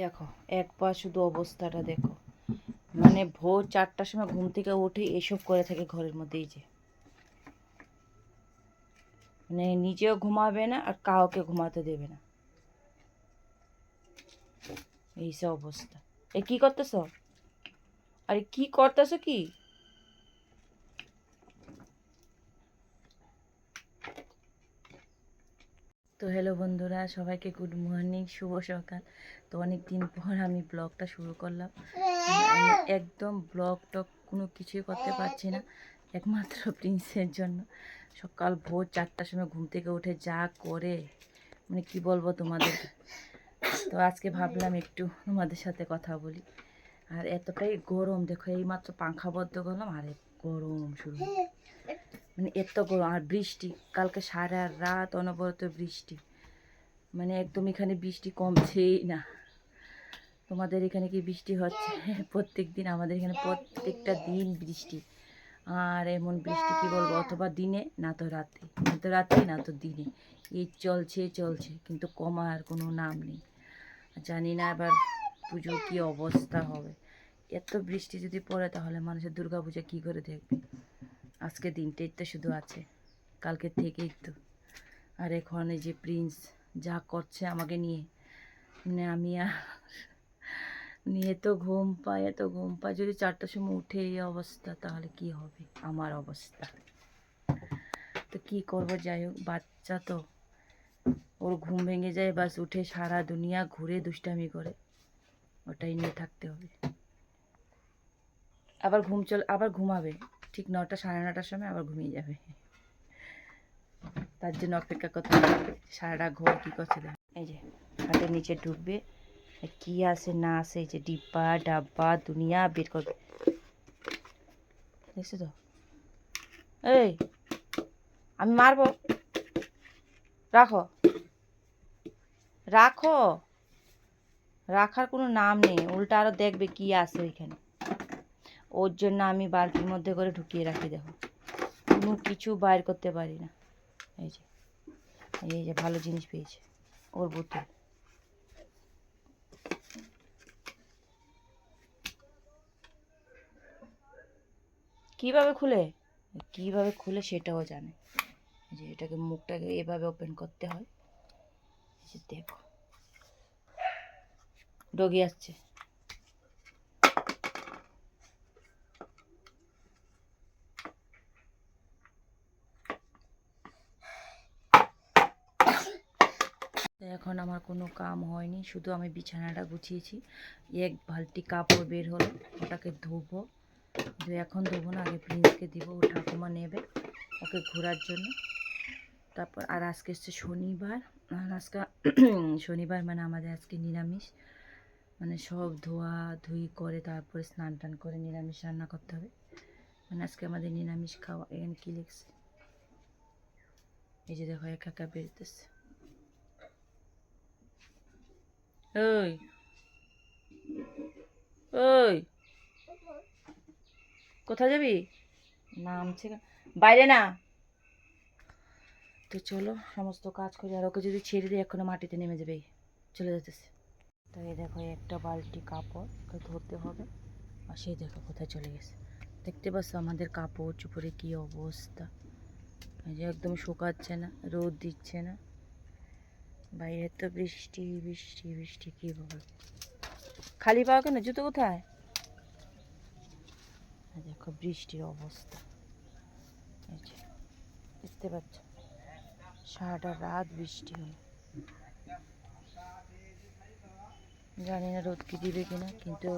দেখো একবার শুধু অবস্থাটা দেখো। মানে ভোর চারটার সময় ঘুম থেকে উঠে এসব করে থাকে ঘরের মধ্যেই যে। মানে নিজেও ঘুমাবে না আর কাউকে ঘুমাতে দেবে না। এইসব অবস্থা। এ কি করতেছ? আরে কি করতেছ কি? তো হ্যালো বন্ধুরা, সবাইকে গুড মর্নিং শুভ সকাল। তো অনেক দিন পর আমি ব্লগটা শুরু করলাম। একদম ব্লগ টক কোনো কিছুই করতে পারছি না, একমাত্র প্রিন্সের জন্য। সকাল ভোর চারটার সময় ঘুম থেকে উঠে যা করে মানে কি বলব তোমাদের? তো আজকে ভাবলাম একটু তোমাদের সাথে কথা বলি। আর এতটাই গরম, দেখো, এইমাত্র পাংখা বদ্ধ করলাম, আর গরম শুরু মানে এত গরম, আর বৃষ্টি, কালকে সারা রাত অনবরত বৃষ্টি। মানে একদম এখানে বৃষ্টি কমছেই না। তোমাদের এখানে কি বৃষ্টি হচ্ছে? প্রত্যেক দিন আমাদের এখানে প্রত্যেকটা দিন বৃষ্টি। আর এমন বৃষ্টি কি বলব, অথবা দিনে, না তো রাতে। না তো রাতে, না তো দিনে। এই চলছে চলছে, কিন্তু কমার কোনো নাম নেই। জানি না এবার পুজো কি অবস্থা হবে। এত বৃষ্টি যদি পড়ে তাহলে মানুষের দুর্গা পূজা কী করে দেখবে? আজকে দিনটাই তো শুধু আছে। কালকে থেকেই তো। আর এখন এই যে প্রিন্স যা করছে আমাকে নিয়ে মানে আমি আর নিয়ে তো ঘুম পায়, এত ঘুম পায়। যদি চারটার সময় উঠে এই অবস্থা, তাহলে কি হবে? আমার অবস্থা। তো কি করব? যাই হোক, বাচ্চা তো। ওর ঘুম ভেঙে যায়, বাস উঠে সারা দুনিয়া ঘুরে দুষ্টামি করে। ওটাই নিয়ে থাকতে হবে। আবার ঘুম চল, আবার ঘুমাবে। ঠিক নটা সাড়ে নটার সময় আবার ঘুমিয়ে যাবে। তার জন্য অপেক্ষা করতে হবে সারাটা ঘর কী করছে এই যে, হাতের নিচে ঢুকবে কি আছে না আছে, এই যে ডিব্বা, ডাব্বা, দুনিয়া, বের করবে। দেখছ তো? এই, আমি মারবো। রাখো। রাখো। রাখার কোনো নাম নেই, উল্টা আরও দেখবে কি আছে ওইখানে। ওর জন্য আমি বালতির মধ্যে করে ঢুকিয়ে রাখি, দেখো। কোনো কিছু বাইর করতে পারি না। এই যে এই যে ভালো জিনিস পেয়েছে ওর বোতল। কীভাবে খুলে? কীভাবে খুলে সেটাও জানে। যে এটাকে মুখটাকে এভাবে ওপেন করতে হয়। দেখো। ডগি আসছে। এখন আমার কোনো কাম হয়নি। শুধু আমি বিছানাটা গুছিয়েছি। এক বালতি কাপড় বের হলো, ওটাকে ধোবো। যে এখন ধোবো না, আগে প্রিন্সকে দিব, ও ঠাকুমা নেবে ওকে ঘোরার জন্য। তারপর, আর আজকে হচ্ছে শনিবার। আর আজকে শনিবার মানে আমাদের আজকে নিরামিষ। মানে সব ধোয়া ধুই করে তারপরে স্নান টান করে নিরামিষ রান্না করতে হবে। মানে আজকে আমাদের নিরামিষ খাওয়া, এখানে কী লিখছে? এই যে দেখো, একা একা বেরোতেছে। ওই ওই কোথায় যাবি? নামছে? বাইরে না। তো চলো, সমস্ত কাজ করে আর ওকে যদি ছেড়ে দিই এখনও মাটিতে নেমে যাবে। চলে যেতেছে। তো এই দেখো, একটা বালতি কাপড় ওকে ধরতে হবে। আর সেই দেখো, কোথায় চলে গেছে। দেখতে পাচ্ছ আমাদের কাপড় চুপড়ে কি অবস্থা? এই যে একদম শুকাচ্ছে না, রোদ দিচ্ছে না। বাইরে তো বৃষ্টি বৃষ্টি বৃষ্টি, কি বল খালি পাওয়া কেন? জুতো কোথায়? দেখো বৃষ্টির অবস্থা। দেখতে পাচ্ছ সারাটা রাত বৃষ্টি হলো। জানি না রোদ কি দিবে কিনা, কিন্তু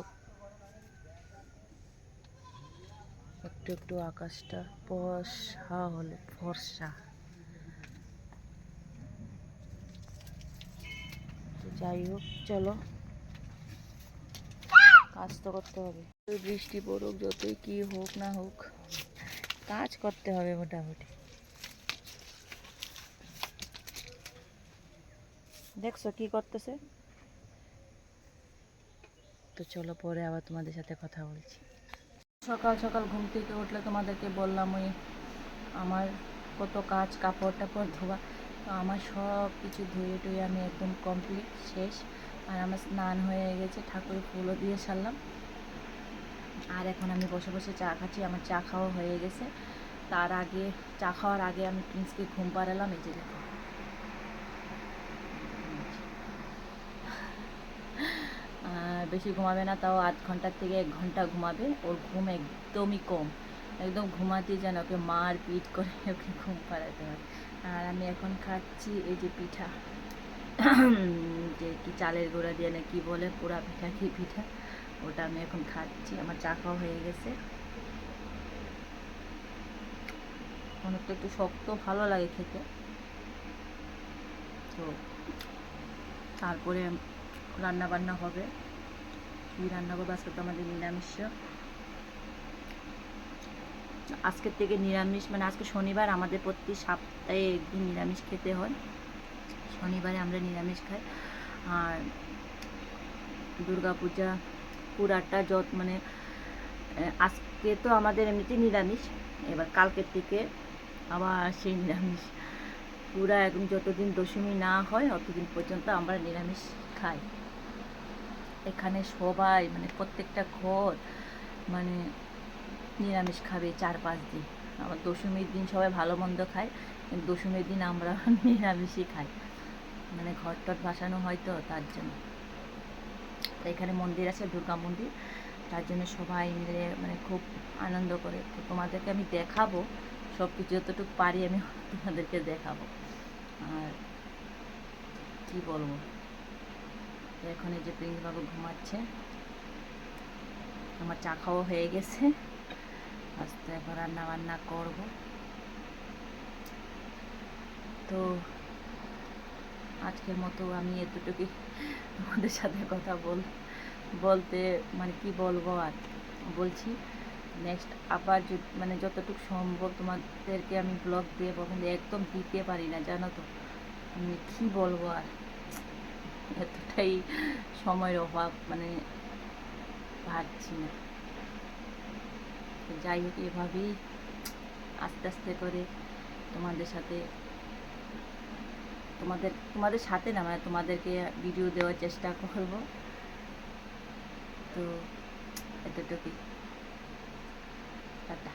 একটু একটু আকাশটা ফর্সা হলো ফর্সা তো যাই হোক, চলো। কাজ তো করতে হবে। বৃষ্টি পড়ুক, যতই কি হোক না হোক, কাজ করতে হবে মোটামুটি। দেখছ কি করতেছে? তো চলো পরে আবার তোমাদের সাথে কথা বলছি। সকাল সকাল ঘুম থেকে উঠলে তোমাদেরকে বললাম ওই আমার কত কাজ, কাপড় টাপড় ধোয়া। তো আমার সব কিছু ধুয়ে টুয়ে আমি একদম কমপ্লিট শেষ। আর আমার স্নান হয়ে গেছে, ঠাকুরের ফুলও দিয়ে সারলাম। আর এখন আমি বসে বসে চা খাচ্ছি, আমার চা খাওয়া হয়ে গেছে। তার আগে, চা খাওয়ার আগে আমি প্রিন্সকে ঘুম পাড়ালাম, এই যে বেশি ঘুমাবে না, তাও আধ ঘণ্টার থেকে এক ঘণ্টা ঘুমাবে। ওর ঘুম একদমই কম। একদম ঘুমাতে যেন ওকে মার পিট করে ওকে ঘুম পাড়াতে হয়। আর আমি এখন খাচ্ছি এই যে পিঠা। যে কি চালের গুঁড়া দিয়ে না কি বলে, পোড়া পিঠা কি পিঠা, ওটা আমি এখন খাচ্ছি। আমার চা খাওয়া হয়ে গেছে। অনেকটা একটু শক্ত, ভালো লাগে খেতে। তো তারপরে রান্না বান্না হবে। কী রান্না করব আজকে তো আমাদের নিরামিষ। আজকের থেকে নিরামিষ মানে আজকে শনিবার আমাদের প্রতি সপ্তাহে একদিন নিরামিষ খেতে হয়। শনিবারে আমরা নিরামিষ খাই। আর দুর্গা পূজা পুরাটা যত মানে আজকে তো আমাদের এমনিতেই নিরামিষ। এবার কালকের থেকে আবার সেই নিরামিষ। পুরা একদম যতদিন দশমী না হয়, অতদিন পর্যন্ত আমরা নিরামিষ খাই। এখানে সবাই মানে প্রত্যেকটা ঘর মানে নিরামিষ খাবে চার পাঁচ দিন। আবার দশমীর দিন সবাই ভালো মন্দ খায়, কিন্তু দশমীর দিন আমরা নিরামিষই খাই। মানে ঘর টট ভাসানো হয় তো, তার জন্য। এখানে মন্দির আছে, দুর্গা মন্দির। তার জন্য সবাই মিলে মানে খুব আনন্দ করে। তো তোমাদেরকে আমি দেখাবো সব কিছু যতটুকু পারি আমি তোমাদেরকে দেখাবো। আর কি বলব? এখন এই যে প্রিন্সবাবু ঘুমাচ্ছে, আমার চা খাওয়া হয়ে গেছে। আস্তে এখন রান্না বান্না করব। তো আজকের মতো আমি এতটুকুই তোমাদের সাথে কথা বল, বলতে মানে কি বলব আর বলছি। নেক্সট আবার মানে যতটুকু সম্ভব তোমাদেরকে আমি ব্লগ দিয়ে কিন্তু একদম দিতে পারি না, জানো তো? আমি কী বলব আর? এতটাই সময়ের অভাব মানে ভাবছি না। তো যাই হোক, এভাবেই আস্তে আস্তে করে তোমাদের সাথে, তোমাদের তোমাদের সাথে না মানে তোমাদেরকে ভিডিও দেওয়ার চেষ্টা করব। তো এতটুকুই। টাটা।